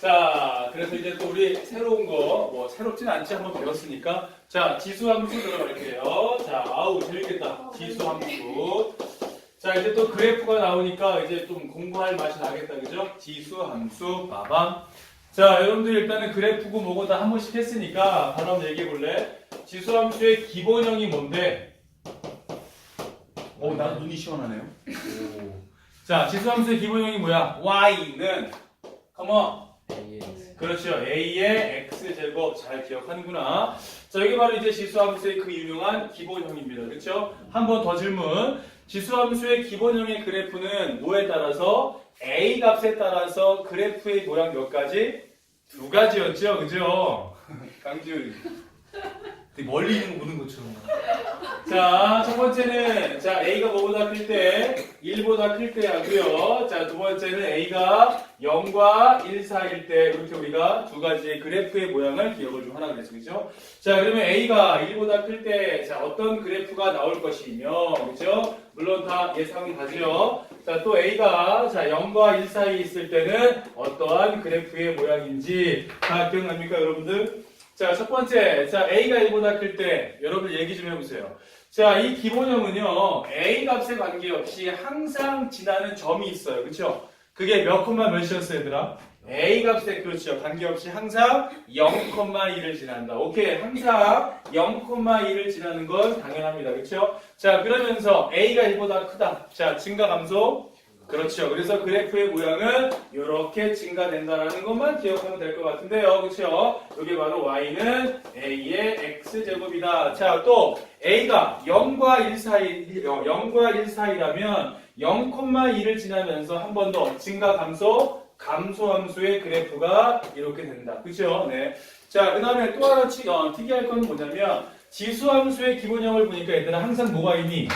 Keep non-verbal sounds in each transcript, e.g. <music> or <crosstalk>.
자, 그래서 이제 또 우리 새로운 거, 뭐 새롭진 않지 한번 배웠으니까, 자, 지수 함수 들어갈게요. 자, 아우 재밌겠다. 지수 함수. 자, 이제 또 그래프가 나오니까 이제 좀 공부할 맛이 나겠다, 그죠? 지수 함수, 빠밤. 자, 여러분들 일단은 그래프고 뭐고 다 한 번씩 했으니까 바로 한번 얘기해 볼래? 지수 함수의 기본형이 뭔데? 오, 나 눈이 시원하네요. 자, 지수 함수의 기본형이 뭐야? y는, 컴온. 그렇죠. a의 x제곱 잘 기억하는구나. 자, 여기 바로 이제 지수함수의 그 유명한 기본형입니다. 그렇죠? 한 번 더 질문. 지수함수의 기본형의 그래프는 뭐에 따라서 a 값에 따라서 그래프의 모양 몇 가지? 두 가지였죠. 그죠? <laughs> 강지훈. 되게 멀리 있는 거 보는 것처럼. 자, 첫 번째는 자, a가 뭐보다 클 때, 1보다 클 때 하고요. 자, 두 번째는 a가 0과 1 사이일 때 이렇게 우리가 두 가지의 그래프의 모양을 기억을 좀 하나 그랬죠. 그죠? 자, 그러면 a가 1보다 클 때 자, 어떤 그래프가 나올 것이며 그죠? 물론 다 예상은 가죠. 자, 또 a가 자, 0과 1 사이에 있을 때는 어떠한 그래프의 모양인지 다 기억납니까, 여러분들? 자, 첫 번째. 자, a가 1보다 클 때 여러분 얘기 좀 해보세요. 자, 이 기본형은요, a 값에 관계없이 항상 지나는 점이 있어요. 그쵸? 그게 몇 콤마 몇이었어요, 얘들아? a 값에, 그렇죠. 관계없이 항상 0,1을 지난다. 오케이. 항상 0,1을 지나는 건 당연합니다. 그쵸? 자, 그러면서 a가 1보다 크다. 자, 증가 감소? 그렇죠. 그래서 그래프의 모양은 이렇게 증가된다라는 것만 기억하면 될 것 같은데요. 그렇죠? 이게 바로 y는 a의 x제곱이다. 자, 또 a가 0과 1 사이 0과 1 사이라면 0,1을 지나면서 한 번 더 증가 감소 감소 함수의 그래프가 이렇게 된다. 그렇죠? 네. 자, 그다음에 또 하나 치- 어, 특이할 건 뭐냐면 지수 함수의 기본형을 보니까 얘들아 항상 뭐가 있니?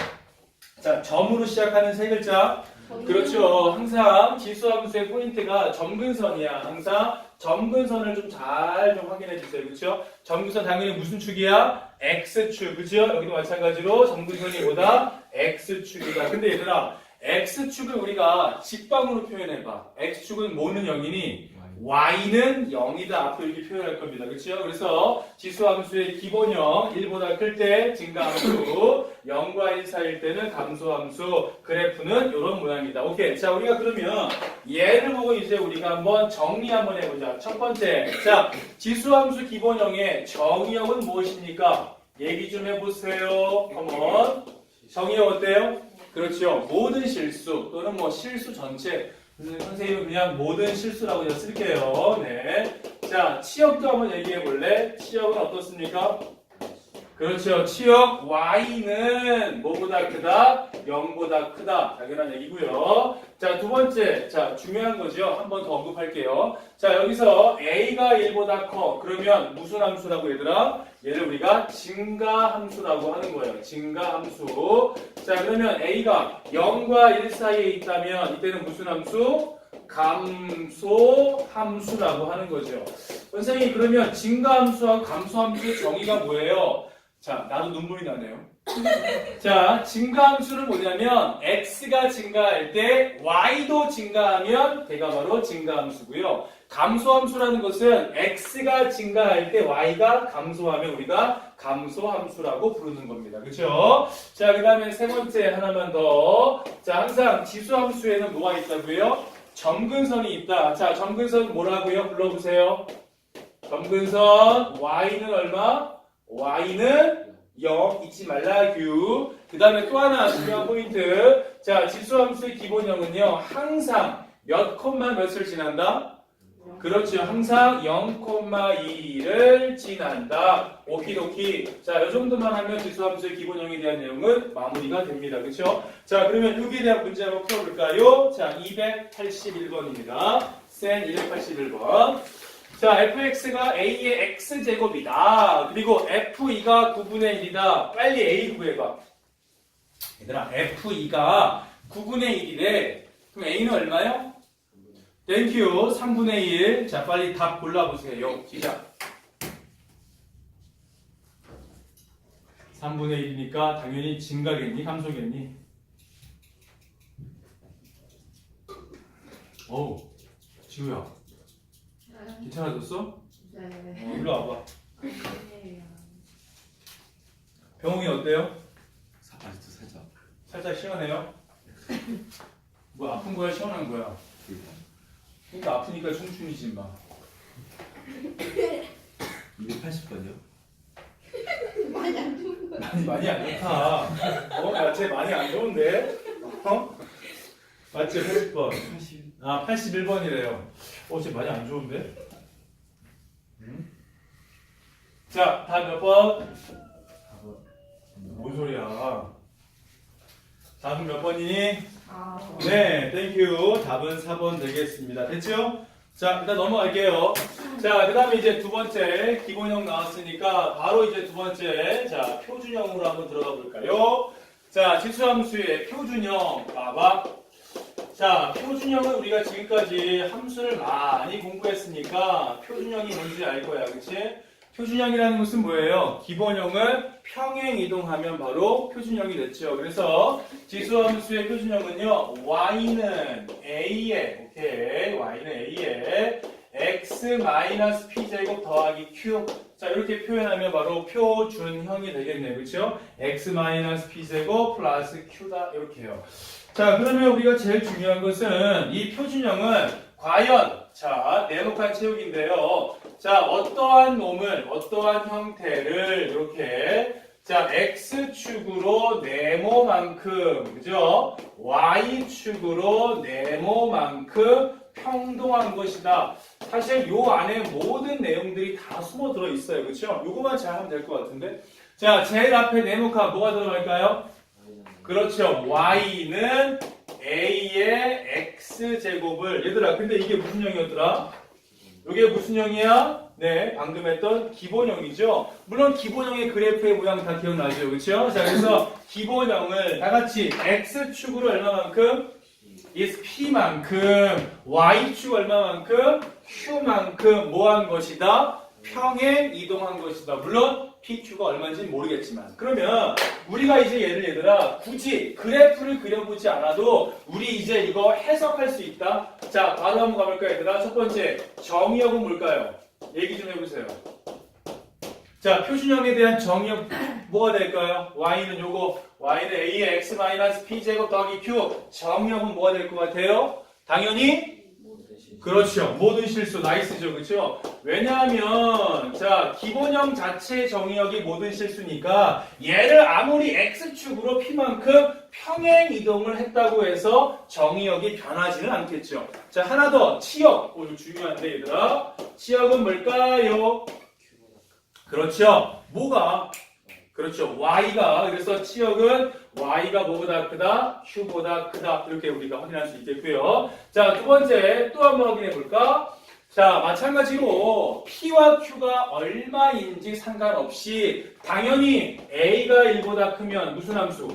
자, 점으로 시작하는 세 글자 그렇죠. 항상 지수함수의 포인트가 점근선이야. 항상 점근선을 좀잘좀 확인해 주세요. 그렇죠? 점근선 당연히 무슨 축이야? x축. 그렇죠? 여기도 마찬가지로 점근선이 뭐다? x축이다. 근데 얘들아, x축을 우리가 직방으로 표현해 봐. x축은 뭐는 0이니? Y는 0이다. 앞으로 이렇게 표현할 겁니다. 그렇죠? 그래서 지수함수의 기본형 1보다 클 때 증가함수 0과 1 사이일 때는 감소함수 그래프는 이런 모양이다. 오케이. 자, 우리가 그러면 얘를 보고 이제 우리가 한번 정리 한번 해보자. 첫 번째. 자, 지수함수 기본형의 정의형은 무엇입니까? 얘기 좀 해보세요. 컴온. 정의형 어때요? 그렇죠. 모든 실수 또는 뭐 실수 전체. 선생님은 그냥 모든 실수라고 그냥 쓸게요. 네. 자, 치역도 한번 얘기해 볼래? 치역은 어떻습니까? 그렇죠. 치역 y는 뭐보다 크다? 0보다 크다. 당연한 얘기고요. 자, 두 번째. 자, 중요한 거죠. 한번 더 언급할게요. 자, 여기서 a가 1보다 커. 그러면 무슨 함수라고 얘들아? 얘를 우리가 증가함수라고 하는 거예요. 증가함수. 자, 그러면 a가 0과 1 사이에 있다면 이때는 무슨 함수? 감소함수라고 하는 거죠. 선생님 그러면 증가함수와 감소함수의 정의가 뭐예요? 자, 나도 눈물이 나네요. <laughs> 자, 증가함수는 뭐냐면 x가 증가할 때 y도 증가하면 걔가 바로 증가함수고요. 감소함수라는 것은 x가 증가할 때 y가 감소하면 우리가 감소함수라고 부르는 겁니다. 그렇죠? 자, 그 다음에 세 번째 하나만 더. 자, 항상 지수함수에는 뭐가 있다고요? 점근선이 있다. 자, 점근선 뭐라고요? 불러보세요. 점근선 y는 얼마? y는 0 잊지 말라 규. 그 다음에 또 하나 중요한 포인트. 자, 지수함수의 기본형은요, 항상 몇 콤마 몇을 지난다? 그렇죠. 항상 0,2를 지난다. 오키도키. 자, 이 정도만 하면 지수함수의 기본형에 대한 내용은 마무리가 됩니다. 그렇죠? 자, 그러면 여기에 대한 문제 한번 풀어볼까요? 자, 281번입니다. 센 281번. 자, fx가 a의 x제곱이다. 그리고 f2가 9분의 1이다. 빨리 a 구해봐. 얘들아, f2가 9분의 1이래. 그럼 a는 얼마요? 땡큐. 3분의 1. 자, 빨리 답 골라보세요. 시작. 3분의 1이니까 당연히 증가겠니? 감소겠니? 어우, 지우야. 괜찮아졌어? 네. 어, 일로 와봐. 병웅이 어때요? 사- 아직도 살짝 살짝 시원해요? 뭐 아픈 거야 시원한 거야? 그리고 그러니까 아프니까 춤춤이지 마. 280번이요? 많이 안 좋은 거. 많이 많이 안 좋다. 어, 야쟤 많이 안 좋은데? 어? 맞지 80번. 80 아 81번이래요. 어, 쟤 많이 안 좋은데? 음? 자, 다음 몇 번? 4번 뭔 소리야? 다음 몇 번이니? 아. 네, 땡큐. 답은 4번 되겠습니다. 됐죠? 자, 일단 넘어갈게요. 자, 그 다음에 이제 두 번째, 기본형 나왔으니까, 바로 이제 두 번째, 자, 표준형으로 한번 들어가 볼까요? 자, 지수함수의 표준형, 봐봐. 자, 표준형은 우리가 지금까지 함수를 많이 공부했으니까, 표준형이 뭔지 알 거야, 그치? 표준형이라는 것은 뭐예요? 기본형을 평행 이동하면 바로 표준형이 됐죠. 그래서 지수함수의 표준형은요, y는 a에, 오케이, y는 a에 x 마이너스 p 제곱 더하기 q. 자, 이렇게 표현하면 바로 표준형이 되겠네요. 그렇죠? x 마이너스 p 제곱 플러스 q다 이렇게요. 자, 그러면 우리가 제일 중요한 것은 이 표준형은 과연 자, 네모칸 채우기인데요. 자, 어떠한 놈을 어떠한 형태를 이렇게 자, x축으로 네모만큼, 그죠? y축으로 네모만큼 평동한 것이다. 사실 요 안에 모든 내용들이 다 숨어 들어 있어요. 그렇죠? 요거만 잘 하면 될 것 같은데. 자, 제일 앞에 네모칸 뭐가 들어갈까요? 그렇죠. y는 a의 x 제곱을 얘들아, 근데 이게 무슨 형이었더라? 이게 무슨 형이야? 네, 방금 했던 기본형이죠. 물론 기본형의 그래프의 모양 다 기억나죠, 그렇죠? 자, 그래서 기본형을 다 같이 x축으로 얼마만큼? is p만큼, y축 얼마만큼? q만큼 뭐한 것이다? 평행 이동한 것이다. 물론 pq가 얼마인지 모르겠지만. 그러면 우리가 이제 얘를 얘들아 굳이 그래프를 그려보지 않아도 우리 이제 이거 해석할 수 있다. 자, 바로 한번 가볼까요, 얘들아? 첫 번째 정의역은 뭘까요? 얘기 좀 해보세요. 자, 표준형에 대한 정의역 뭐가 될까요? y는 요거 y는 a의 x 마이너스 p 제곱 더하기 q 정의역은 뭐가 될 것 같아요? 당연히 그렇죠. 모든 실수 나이스죠. 그렇죠? 왜냐하면 자, 기본형 자체 정의역이 모든 실수니까 얘를 아무리 x축으로 p만큼 평행 이동을 했다고 해서 정의역이 변하지는 않겠죠. 자, 하나 더 치역. 오, 이거 중요한데 얘들아. 치역은 뭘까요? 그렇죠. 뭐가? 그렇죠. y가 그래서 치역은 y가 뭐보다 크다? q보다 크다. 이렇게 우리가 확인할 수 있겠고요. 자, 두 번째 또 한번 확인해 볼까? 자, 마찬가지로 p와 q가 얼마인지 상관없이 당연히 a가 1보다 크면 무슨 함수?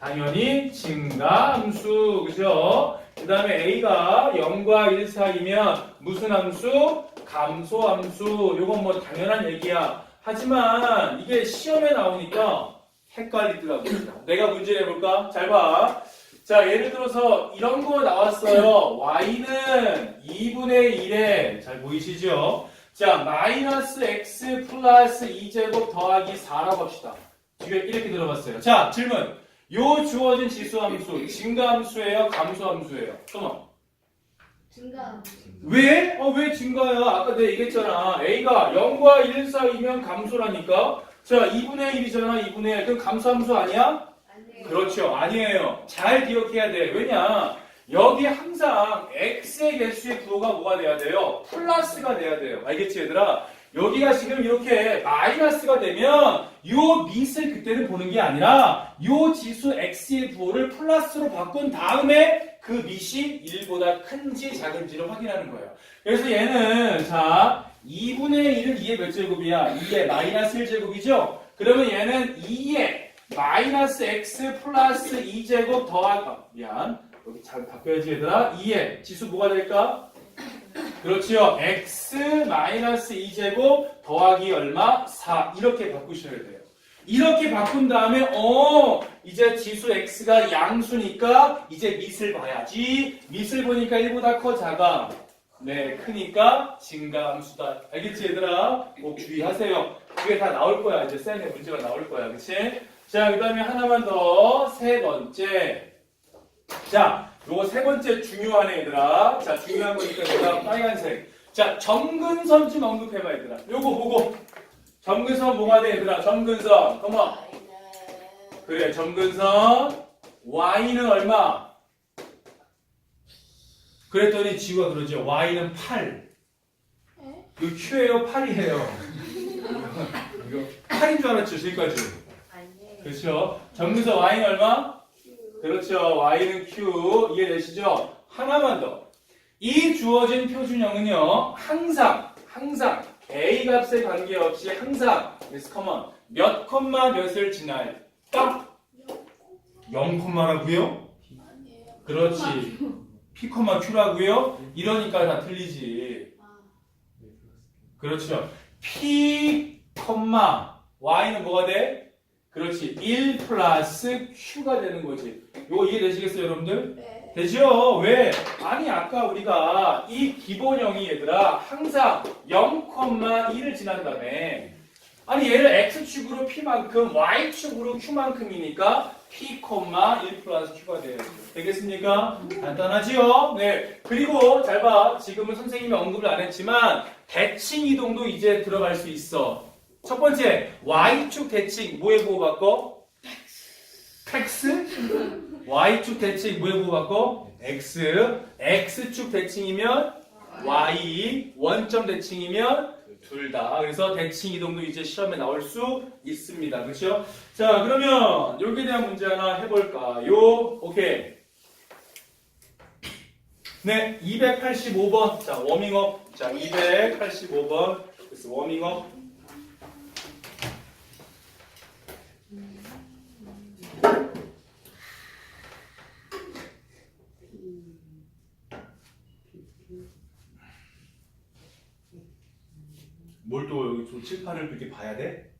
당연히 증가함수. 그죠? 그 다음에 a가 0과 1 사이면 무슨 함수? 감소함수. 요건 뭐 당연한 얘기야. 하지만 이게 시험에 나오니까 헷갈리더라고요. 내가 문제 내볼까? 잘 봐. 자, 예를 들어서 이런 거 나왔어요. y는 2분의 1에, 잘 보이시죠? 자, 마이너스 x 플러스 2제곱 더하기 4라고 합시다. 뒤에 이렇게 들어봤어요. 자, 질문. 요 주어진 지수 함수, 증가함수예요? 감소함수예요? 잠깐만. 증가. 왜? 어, 왜 증가야? 아까 내가 얘기했잖아. A가 0과 1 사이면 감소라니까? 자, 2분의 1이잖아, 2분의 1. 그럼 감소함수 아니야? 아니에요. 그렇죠. 아니에요. 잘 기억해야 돼. 왜냐? 여기 항상 x의 개수의 구호가 뭐가 돼야 돼요? 플러스가 돼야 돼요. 알겠지, 얘들아? 여기가 지금 이렇게 마이너스가 되면 요 밑을 그때는 보는 게 아니라 요 지수 x의 구호를 플러스로 바꾼 다음에 그 밑이 1보다 큰지 작은지를 확인하는 거예요. 그래서 얘는 자 2분의 1은 2의 몇 제곱이야? 2의 마이너스 1제곱이죠? 그러면 얘는 2의 마이너스 x 플러스 2제곱 더하기 아, 미안 여기 잘 바꿔야지 얘들아 2의 지수 뭐가 될까? 그렇지요 x 마이너스 2제곱 더하기 얼마? 4 이렇게 바꾸셔야 돼요 이렇게 바꾼 다음에 어 이제 지수 x가 양수니까 이제 밑을 봐야지 밑을 보니까 1보다 커 작아 네, 크니까 증가함수다. 알겠지, 얘들아? 꼭 주의하세요. 그게 다 나올 거야. 이제 쌤의 문제가 나올 거야. 그치? 자, 그 다음에 하나만 더. 세 번째. 자, 요거 세 번째 중요하네, 얘들아. 자, 중요한 거니까 얘들아, 빨간색. 자, 점근선 좀 언급해봐, 얘들아. 요거 보고. 점근선 뭐가 돼, 얘들아? 점근선. 그만. 그래, 점근선. Y는 얼마? 그랬더니 지우가 그러죠. Y는 8. <laughs> 이거 Q예요, 8이에요. 이거 8인 줄 알았죠, 지금까지. 그렇죠. 점근선 Y는 얼마? 그렇죠. Y는 Q. 이해되시죠? 하나만 더. 이 주어진 표준형은요, 항상, 항상, A 값에 관계없이 항상, yes, common, 몇 콤마 몇을 지나요? 딱! 0 콤마라고요? 아니에요. 그렇지. P 콤마 Q라고요? 이러니까 다 틀리지. 아, 그렇죠. P 콤마 Y는 뭐가 돼? 그렇지. 1 플러스 Q가 되는 거지. 이거 이해되시겠어요, 여러분들? 네. 되죠? 왜? 아니 아까 우리가 이 기본형이 얘들아 항상 0,1을 지난다며 아니 얘를 x축으로 p만큼 y축으로 q만큼이니까 p, 1 플러스 q가 돼요 되겠습니까? 간단하지요? 네 그리고 잘 봐 지금은 선생님이 언급을 안 했지만 대칭 이동도 이제 들어갈 수 있어 첫 번째 y축 대칭 뭐에 보호받고? 팩스? y축 대칭 뭐에 보호받고? x x축 대칭이면 y 원점 대칭이면 둘 다. 그래서 대칭 이동도 이제 시험에 나올 수 있습니다. 그렇죠? 자, 그러면 여기에 대한 문제 하나 해볼까요? 오케이. 네, 285번. 자, 워밍업. 자, 285번. 그래서 워밍업. 뭘 또 여기 또 칠판을 이렇게 봐야 돼?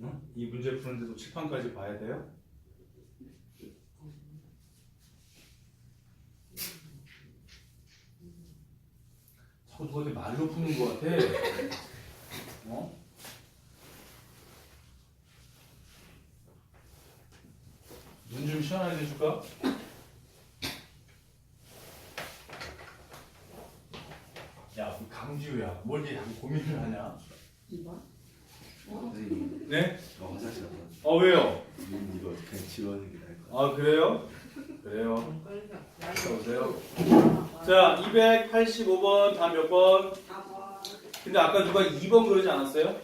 응? 이 문제 푸는데도 칠판까지 봐야 돼요? 자꾸 누가 이렇게 말로 푸는 것 같아. 어? 눈좀 시원하게 해줄까? 야, 그 강지우야, 뭘 이렇게 자꾸 고민을 하냐? 선생님, 네? 저 화장실 갔다 어, 왜요? 왔는데 이거 그냥 지워는 게 나을 것 같아요. 아, 그래요? 그래요. 어서 오세요. 자, 285번, 다음 몇 번? 근데 아까 누가 2번 그러지 않았어요?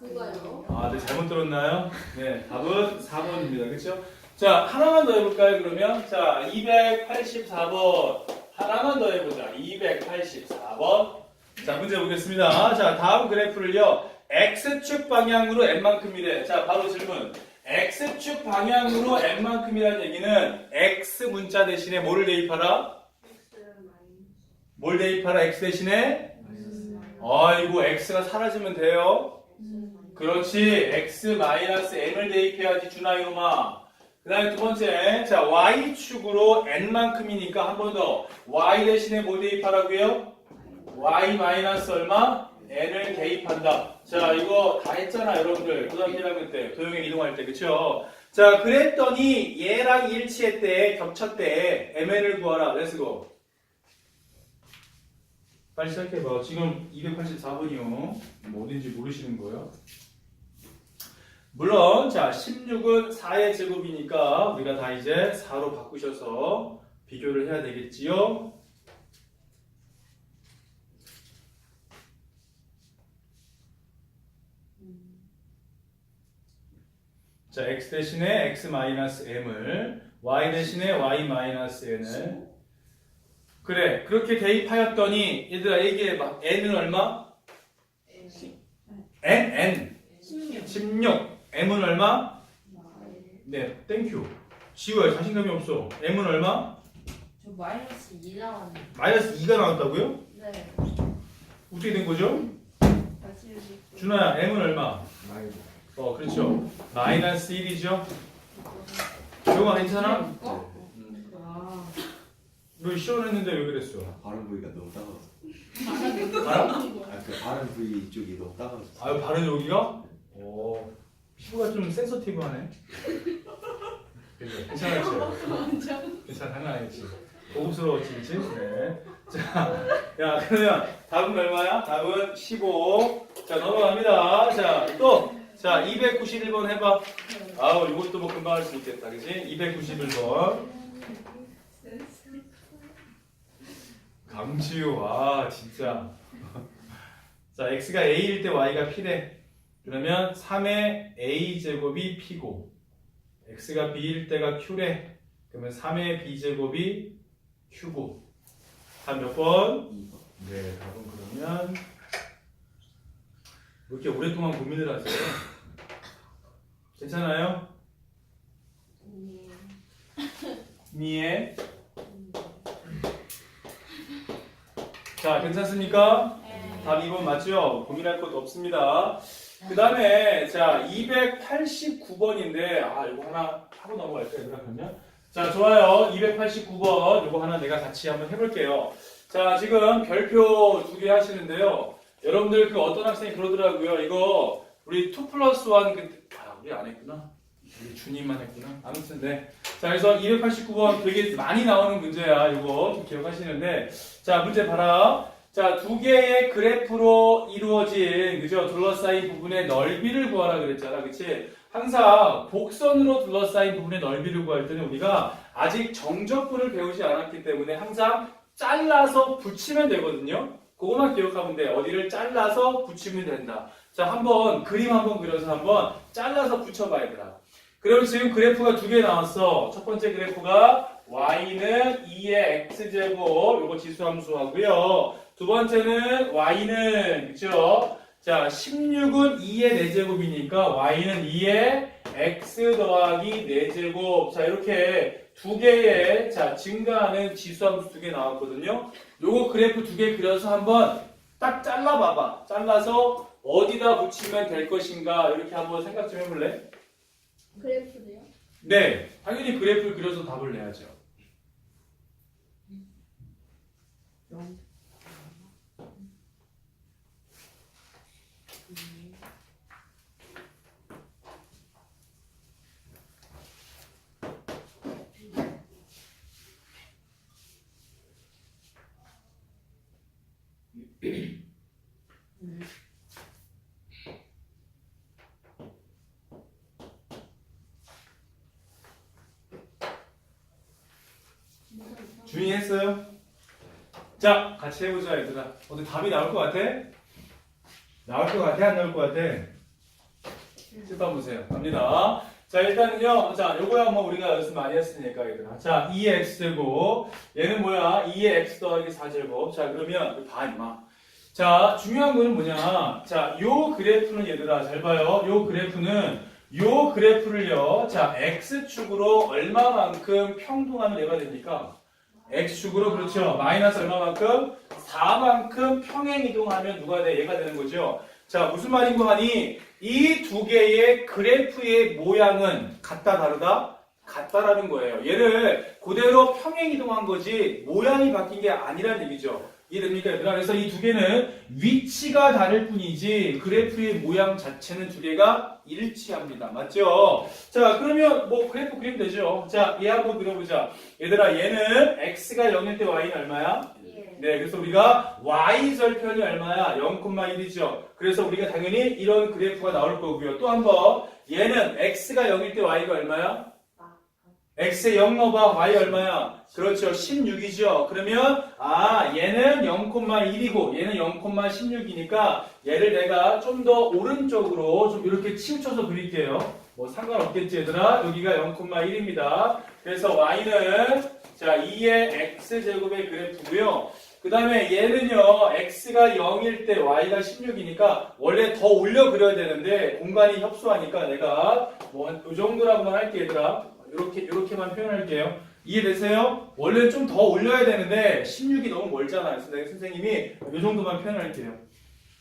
그거요. 아, 네, 잘못 들었나요? 네, 답은 4번입니다. 그렇죠? 자, 하나만 더 해볼까요, 그러면? 자, 284번. 하나만 더 해보자. 284번. 자, 문제 보겠습니다. 자, 다음 그래프를요. X축 방향으로 n만큼이래. 자, 바로 질문. X축 방향으로 n만큼이라는 얘기는 X 문자 대신에 뭐를 대입하라? 뭘 대입하라? X 대신에? 아이고, X가 사라지면 돼요. 그렇지. x 마이너스 n을 대입해야지 준아 이놈아. 그 다음에 두 번째. 자, y축으로 n만큼이니까 한 번 더. y 대신에 뭐 대입하라고요? y 마이너스 얼마? n을 대입한다. 자, 이거 다 했잖아, 여러분들. 고등학교 1학년 때. 도형에 이동할 때. 그쵸? 자, 그랬더니 얘랑 일치했대. 겹쳤대. mn을 구하라. 렛츠고. 빨리 시작해봐. 지금 284번이요. 뭐 어딘지 모르시는 거예요? 물론 자 16은 4의 제곱이니까 우리가 다 이제 4로 바꾸셔서 비교를 해야 되겠지요. 자 x 대신에 x 마이너스 m을 y 대신에 y 마이너스 n을. 그래 그렇게 대입하였더니 얘들아 얘기해 봐 n은 얼마? n n. 16 m은 얼마? 네, 땡큐. 지우야 자신감이 없어. m은 얼마? 저 마이너스 2 나왔네. 마이너스 2가 나왔다고요? 네. 어떻게 된 거죠? 다시 여기. 준아야, m은 얼마? 마이너스. 어, 그렇죠. 마이너스 1이죠. 조용아 괜찮아? 어? 네. 아. 너 시원했는데 왜 그랬어? 발음 보기가 너무 따가워서. 바람? 아그 바람 부위 이쪽이 너무 따가워서. 아유 바른 여기가? 오 피부가 좀 센서티브하네. 그죠? 괜찮았지? 괜찮아 장난 아니지? 고급스러웠지 그치? 네. 자, <laughs> 야 그러면 답은 얼마야? 답은 15. 자 넘어갑니다. 자 또. 자 291번 해봐. 아우 이것도 뭐 금방 할 수 있겠다 그치? 291번. 강지우 아 진짜. <laughs> 자 x가 a일 때 y가 p래. 그러면 3의 a 제곱이 p고 x가 b일 때가 q래. 그러면 3의 b 제곱이 q고. 답 몇 번? 2번. 네, 답은 그러면 왜 이렇게 오랫동안 고민을 하세요? 괜찮아요? 니에 자 괜찮습니까? 답 2번 맞죠? 고민할 것도 없습니다. 그 다음에 자 289번인데 아 이거 하나 하고 넘어갈까요? 얘들아, 그러면 자 좋아요 289번 이거 하나 내가 같이 한번 해볼게요. 자 지금 별표 두 개 하시는데요. 여러분들 그 어떤 학생이 그러더라고요. 이거 우리 2 플러스 1 그, 아 우리 안 했구나. 우리 주님만 했구나. 아무튼 네. 자 그래서 289번 되게 많이 나오는 문제야. 이거 좀 기억하시는데 자 문제 봐라. 자, 두 개의 그래프로 이루어진, 그죠? 둘러싸인 부분의 넓이를 구하라 그랬잖아. 그치? 항상 복선으로 둘러싸인 부분의 넓이를 구할 때는 우리가 아직 정적분을 배우지 않았기 때문에 항상 잘라서 붙이면 되거든요. 그것만 기억하면 돼. 어디를 잘라서 붙이면 된다. 자, 한번 그림 한번 그려서 한번 잘라서 붙여봐, 얘들아. 그럼 지금 그래프가 두 개 나왔어. 첫 번째 그래프가 y는 2의 x제곱, 요거 지수함수하고요. 두 번째는 y는 그죠? 자, 16은 2의 4제곱이니까 y는 2의 x 더하기 4제곱. 자, 이렇게 두 개의 자, 증가하는 지수함수 두 개 나왔거든요. 요거 그래프 두 개 그려서 한번 딱 잘라 봐봐. 잘라서 어디다 붙이면 될 것인가 이렇게 한번 생각 좀 해볼래? 그래프네요. 네, 당연히 그래프를 그려서 답을 내야죠. 준이 했어요? 자, 같이 해보자, 얘들아. 어디 답이 나올 것 같아? 나올 것 같아? 안 나올 것 같아? 실밥 보세요. 갑니다. 자, 일단은요. 자, 요거야 뭐 우리가 연습 많이 했으니까, 얘들아. 자, 2x제곱. 얘는 뭐야? 2의 x 더하기 4제곱. 자, 그러면 봐, 임마. 자, 중요한 거는 뭐냐? 자, 요 그래프는 얘들아, 잘 봐요. 요 그래프는 요 그래프를요. 자, x축으로 얼마만큼 평동하면 얘가 됩니까? x축으로 그렇죠. 마이너스 얼마만큼? 4만큼 평행 이동하면 누가 돼? 얘가 되는 거죠. 자, 무슨 말인고 하니 이 두 개의 그래프의 모양은 같다 다르다? 같다라는 거예요. 얘를 그대로 평행 이동한 거지 모양이 바뀐 게 아니란 얘기죠. 이해됩니까, 얘들아? 그래서 이 두 개는 위치가 다를 뿐이지 그래프의 모양 자체는 두 개가 일치합니다. 맞죠? 자, 그러면 뭐 그래프 그리면 되죠. 자, 얘 한번 그려보자. 얘들아, 얘는 x가 0일 때 y는 얼마야? 예. 네, 그래서 우리가 y 절편이 얼마야? 0,1이죠. 그래서 우리가 당연히 이런 그래프가 나올 거고요. 또 한번 얘는 x가 0일 때 y가 얼마야? X에 0 넣어봐. y 얼마야? 그렇죠. 16이죠. 그러면 아 얘는 0,1이고 얘는 0,16이니까 얘를 내가 좀 더 오른쪽으로 좀 이렇게 치우쳐서 그릴게요. 뭐 상관없겠지 얘들아. 여기가 0,1입니다. 그래서 y는 자 2의 x제곱의 그래프고요. 그 다음에 얘는요 x가 0일 때 y가 16이니까 원래 더 올려 그려야 되는데 공간이 협소하니까 내가 뭐 이 정도라고만 할게 얘들아 이렇게 이렇게만 표현할게요 이해되세요? 원래 좀 더 올려야 되는데 16이 너무 멀잖아요 그래서 선생님이 이 정도만 표현할게요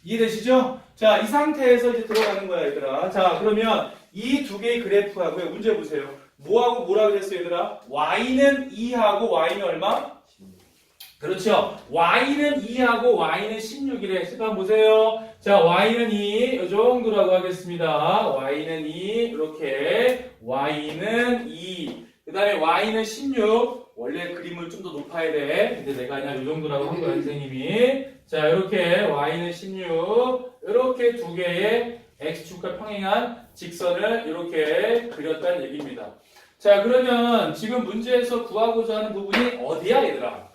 이해되시죠? 자 이 상태에서 이제 들어가는 거야 얘들아 자 그러면 이 두 개의 그래프하고요 문제 보세요 뭐하고 뭐라 그랬어요 얘들아? y는 2하고 y는 얼마? 그렇죠. y는 2하고 y는 16이래. 시판 보세요. 자, y는 2, 이 정도라고 하겠습니다. y는 2, 이렇게. y는 2. 그 다음에 y는 16. 원래 그림을 좀 더 높아야 돼. 근데 내가 그냥 이 정도라고 한 거야, 선생님이. 자, 이렇게 y는 16. 이렇게 두 개의 x축과 평행한 직선을 이렇게 그렸다는 얘기입니다. 자, 그러면 지금 문제에서 구하고자 하는 부분이 어디야, 얘들아?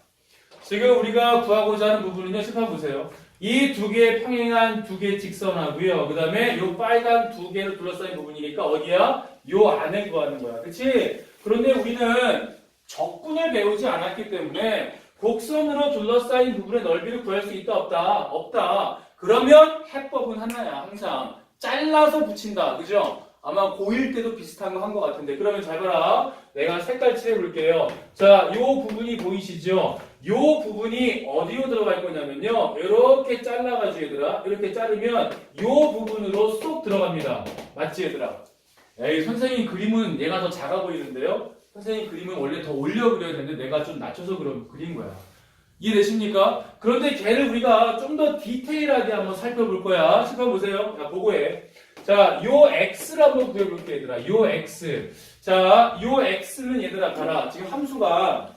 지금 우리가 구하고자 하는 부분은요, 심판 보세요. 이 두 개의 평행한 두 개의 직선하고요. 그 다음에 요 빨간 두 개를 둘러싸인 부분이니까 어디야? 요 안에 구하는 거야. 그치? 그런데 우리는 적분을 배우지 않았기 때문에 곡선으로 둘러싸인 부분의 넓이를 구할 수 있다, 없다? 없다. 그러면 해법은 하나야, 항상. 잘라서 붙인다. 그죠? 아마 고1 때도 비슷한 거 한 것 같은데. 그러면 잘 봐라. 내가 색깔 칠해볼게요. 자, 요 부분이 보이시죠? 요 부분이 어디로 들어갈 거냐면요. 이렇게 잘라가지고 얘들아. 이렇게 자르면 요 부분으로 쏙 들어갑니다. 맞지 얘들아? 에이, 선생님 그림은 얘가 더 작아 보이는데요? 선생님 그림은 원래 더 올려 그려야 되는데 내가 좀 낮춰서 그런 그린 거야. 이해되십니까? 그런데 걔를 우리가 좀 더 디테일하게 한번 살펴볼 거야. 살펴보세요. 자, 보고해. 자, 요 x를 한번 구해볼게, 얘들아. 요 x. 자, 요 x는 얘들아, 봐라. 지금 함수가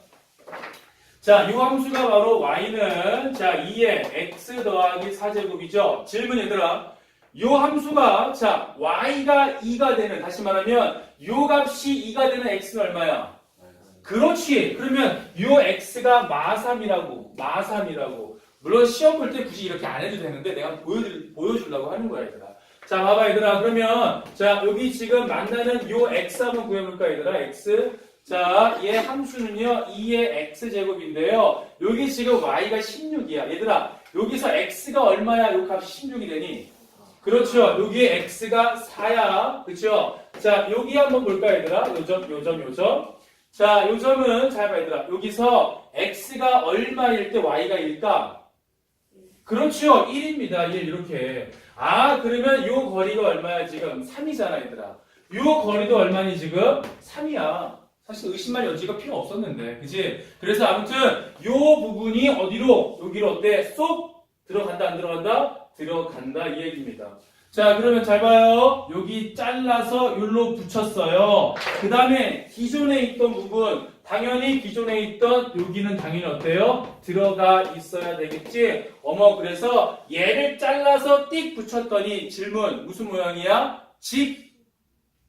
자, 요 함수가 바로 y는 자 2의 x 더하기 4제곱이죠. 질문 얘들아. 요 함수가 자 y가 2가 되는 다시 말하면 요 값이 2가 되는 x는 얼마야? 그렇지. 그러면 요 x가 마3이라고 마3이라고 물론 시험 볼 때 굳이 이렇게 안 해도 되는데 내가 보여줄, 보여주려고 하는 거야 얘들아. 자 봐봐 얘들아 그러면 자 여기 지금 만나는 요 x 한번 구해볼까 얘들아 x 자, 얘 함수는요, 2의 x제곱인데요. 여기 지금 y가 16이야. 얘들아, 여기서 x가 얼마야? 요 값이 16이 되니? 그렇죠. 여기에 x가 4야. 그렇죠? 자, 여기 한번 볼까, 얘들아? 요점, 요점, 요점. 자, 요점은, 잘 봐, 얘들아. 여기서 x가 얼마일 때 y가 1까? 그렇죠. 1입니다. 1, 이렇게. 아, 그러면 요 거리가 얼마야, 지금? 3이잖아, 얘들아. 요 거리도 얼마니, 지금? 3이야. 사실 의심할 여지가 필요 없었는데, 그지? 그래서 아무튼 요 부분이 어디로 여기로 어때? 쏙 들어간다 안 들어간다? 들어간다 이 얘기입니다. 자 그러면 잘 봐요. 여기 잘라서 여기로 붙였어요. 그 다음에 기존에 있던 부분 당연히 기존에 있던 여기는 당연히 어때요? 들어가 있어야 되겠지? 어머 그래서 얘를 잘라서 띡 붙였더니 질문 무슨 모양이야? 직,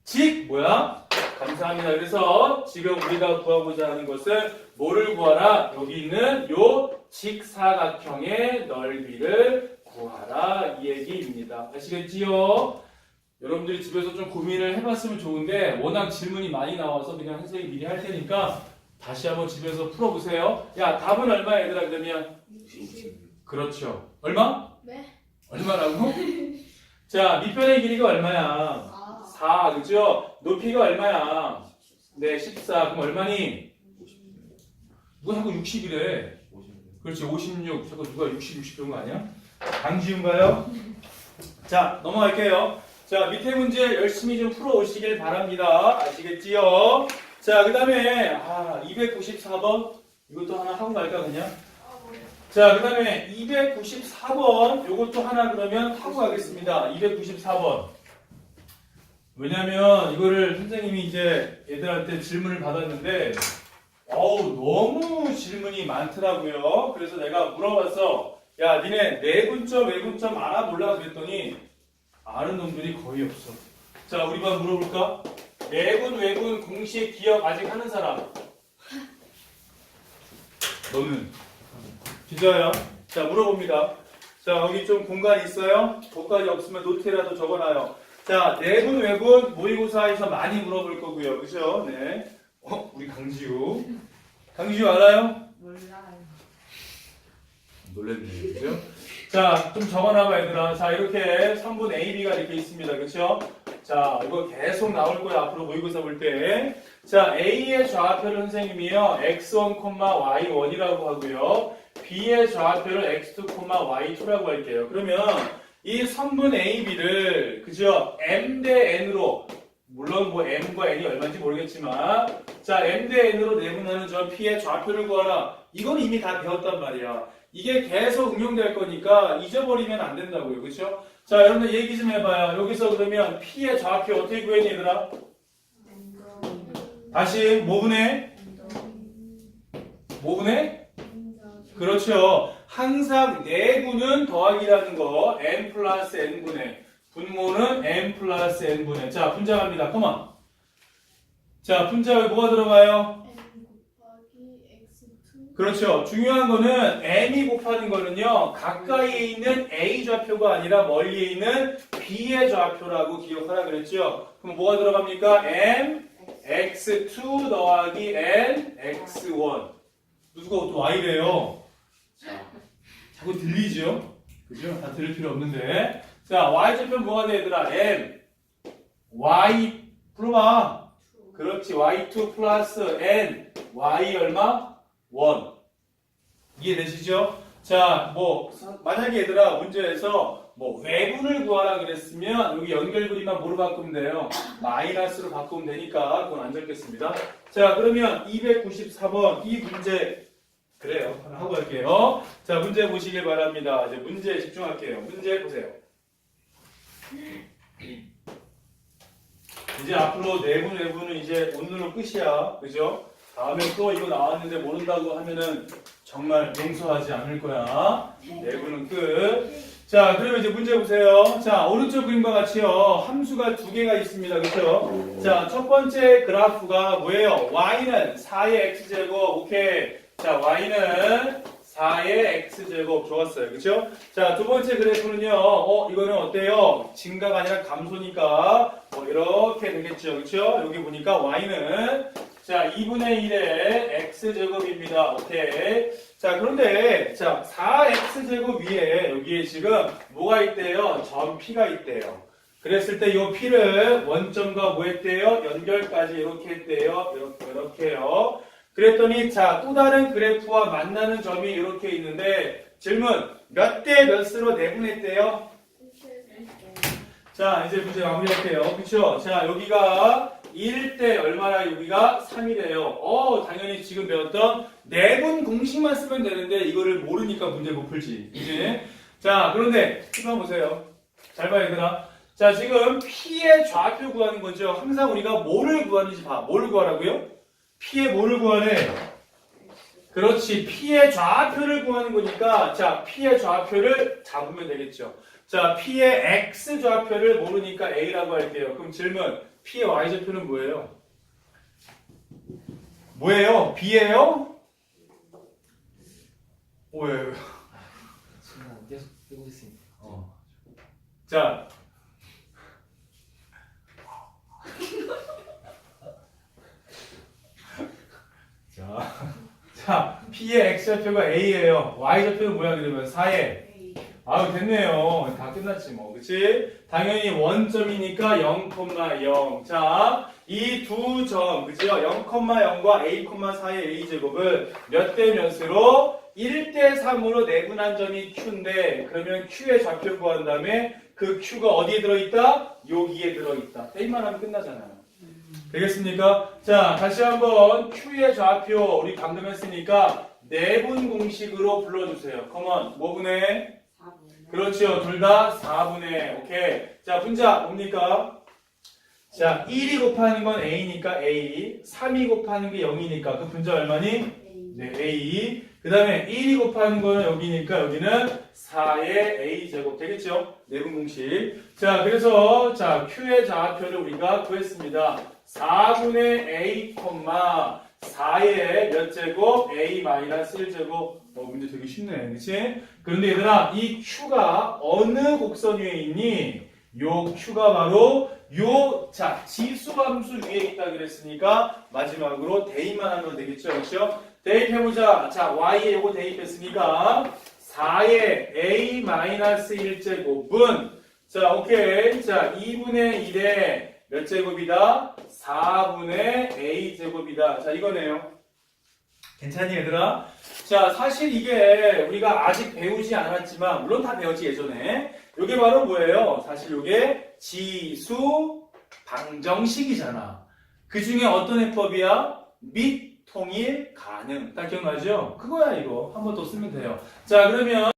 직 뭐야? 감사합니다. 그래서 지금 우리가 구하고자 하는 것은 뭐를 구하라? 여기 있는 요 직사각형의 넓이를 구하라 이 얘기입니다. 아시겠지요? 여러분들이 집에서 좀 고민을 해봤으면 좋은데 워낙 질문이 많이 나와서 그냥 선생님이 미리 할 테니까 다시 한번 집에서 풀어보세요. 야 답은 얼마 얘들아 그러면? 그렇죠. 얼마? 네. 얼마라고? <laughs> 자 밑변의 길이가 얼마야? 아. 4 그죠? 높이가 얼마야? 네 14 그럼 얼마니? 누가 자꾸 60이래 그렇지 56 자꾸 누가 60 60 그런 거 아니야? 강지훈가요? 자 넘어갈게요 자 밑에 문제 열심히 좀 풀어 오시길 바랍니다 아시겠지요? 자 그 다음에 아 294번 이것도 하나 하고 갈까 그냥? 자, 그 다음에 294번, 요것도 하나 그러면 하고 가겠습니다. 294번. 왜냐면, 이거를 선생님이 이제 애들한테 질문을 받았는데, 어우, 너무 질문이 많더라고요. 그래서 내가 물어봐서, 야, 니네 내분점, 외분점 알아볼라 그랬더니, 아는 놈들이 거의 없어. 자, 우리 반 물어볼까? 내분, 외분, 공식 기억 아직 하는 사람? 너는? 기자야. 자, 물어봅니다. 자, 여기 좀 공간 있어요? 거기까지 없으면 노트라도 적어놔요. 자, 내분, 외분, 모의고사에서 많이 물어볼 거고요. 그죠? 네. 어, 우리 강지우. 강지우 알아요? 몰라요. 놀랬네. 그죠? 자, 좀 적어놔봐, 얘들아. 자, 이렇게 3분 AB가 이렇게 있습니다. 그쵸? 자, 이거 계속 나올 거야. 앞으로 모의고사 볼 때. 자, A의 좌표를 선생님이요. x1, y1이라고 하고요. B의 좌표를 x2, y2라고 할게요. 그러면 이 선분 AB를, 그죠? M 대 N으로 물론 뭐 m과 n이 얼마인지 모르겠지만 자 m 대 n으로 내분하는 점 p의 좌표를 구하라. 이건 이미 다 배웠단 말이야. 이게 계속 응용될 거니까 잊어버리면 안 된다고요. 그렇죠? 자 여러분들 얘기 좀 해봐요. 여기서 그러면 p의 좌표 어떻게 구했니 얘들아? 다시 뭐분해? 뭐분해? 그렇죠. 항상 내분은 더하기라는 거 n 플러스 n분의 분모는 n 플러스 n분의 자 분자합니다. 컴온. 자 분자에 뭐가 들어가요? n 곱하기 x2 그렇죠. 중요한 거는 m이 곱하는 거는요 가까이에 있는 a 좌표가 아니라 멀리에 있는 b의 좌표라고 기억하라 그랬죠. 그럼 뭐가 들어갑니까? m x2 더하기 n x1 누가 또 y래요? 자, 자꾸 들리죠? 그죠? 다 들을 필요 없는데 자 y좌표 뭐가 돼 얘들아? m y 불러봐 그렇지 y2 플러스 n y 얼마? 1 이해되시죠? 자, 뭐 만약에 얘들아 문제에서 뭐 외분을 구하라 그랬으면 여기 연결 그림만 뭐로 바꾸면 돼요? 마이너스로 바꾸면 되니까 그건 안 적겠습니다. 자, 그러면 294번 이 문제 그래요. 하고 갈게요. 자, 문제 보시길 바랍니다. 이제 문제에 집중할게요. 문제 보세요. 이제 앞으로 내분 외분은 이제 오늘로 끝이야. 그죠? 다음에 또 이거 나왔는데 모른다고 하면은 정말 용서하지 않을 거야. 내분은 끝. 자, 그러면 이제 문제 보세요. 자, 오른쪽 그림과 같이요. 함수가 두 개가 있습니다. 그렇죠? 자, 첫 번째 그래프가 뭐예요? y는 4의 x제곱. 오케이. 자, y는 4의 x제곱. 좋았어요. 그렇죠? 자, 두 번째 그래프는요. 어, 이거는 어때요? 증가가 아니라 감소니까 뭐 이렇게 되겠죠. 그렇죠? 여기 보니까 y는 자, 2분의 1의 x제곱입니다. 오케이. 자, 그런데, 자, 4x제곱 위에, 여기에 지금 뭐가 있대요? 점 P가 있대요. 그랬을 때 이 P를 원점과 뭐 했대요? 연결까지 이렇게 했대요. 이렇게, 이렇게요. 그랬더니, 자, 또 다른 그래프와 만나는 점이 이렇게 있는데, 질문, 몇 대 몇으로 내분했대요? 자, 이제 문제 마무리할게요. 그쵸? 자, 여기가 1대 얼마나 여기가 3이래요. 어, 당연히 지금 배웠던 내분 공식만 쓰면 되는데 이거를 모르니까 문제 못 풀지. 그지? 자, 그런데 이거 보세요. 잘 봐, 얘들아. 자, 지금 P의 좌표 구하는 거죠. 항상 우리가 뭐를 구하는지 봐. 뭘 구하라고요? P의 뭐를 구하래? 그렇지. P의 좌표를 구하는 거니까, 자, P의 좌표를 잡으면 되겠죠. 자, P의 X 좌표를 모르니까 A라고 할게요. 그럼 질문, P의 Y 좌표는 뭐예요? 뭐예요? B예요? 순간 계속. <laughs> 자. 자. 자, P의 X좌표가 A예요. Y좌표는 뭐야, 그러면? 4에. 아유, 됐네요. 다 끝났지, 뭐. 그치? 당연히 원점이니까 0,0. 자, 이 두 점, 그죠? 0,0과 A,4의 A제곱을 몇 대 몇으로? 1대 3으로 내분한 점이 Q인데, 그러면 Q의 좌표 구한 다음에 그 Q가 어디에 들어있다? 여기에 들어있다. 떼기만 하면 끝나잖아요. 되겠습니까? 자, 다시 한번 Q의 좌표 우리 방금 했으니까 내분 공식으로 불러주세요. 컴온, 뭐 분해? 그렇죠. 둘 다 4분의. 오케이. 자, 분자 뭡니까? 자, 1이 곱하는 건 A니까 A. 3이 곱하는 게 0이니까 그 분자 얼마니? 네, A. 그 다음에 1이 곱하는 거는 여기니까 여기는 4의 A 제곱 되겠죠? 내분 공식. 자, 그래서 자, Q의 좌표를 우리가 구했습니다. 4분의 A, 4의 몇 제곱? A 마이너스 1제곱. 어, 문제 되게 쉽네. 그치? 그런데 얘들아, 이 Q가 어느 곡선 위에 있니? 요 Q가 바로 요, 자, 지수함수 위에 있다 그랬으니까 마지막으로 대입만 하면 되겠죠. 그렇죠? 대입해보자. 자, Y에 요거 대입했으니까 4의 A 마이너스 1제곱은 자, 오케이. 자, 2분의 1의 몇 제곱이다? 4분의 A 제곱이다. 자, 이거네요. 괜찮니, 얘들아? 자, 사실 이게 우리가 아직 배우지 않았지만, 물론 다 배웠지, 예전에. 이게 바로 뭐예요? 사실 이게 지수 방정식이잖아. 그 중에 어떤 해법이야? 및 통일 가능. 딱 기억나죠? 그거야 이거. 한 번 더 쓰면 돼요. 자 그러면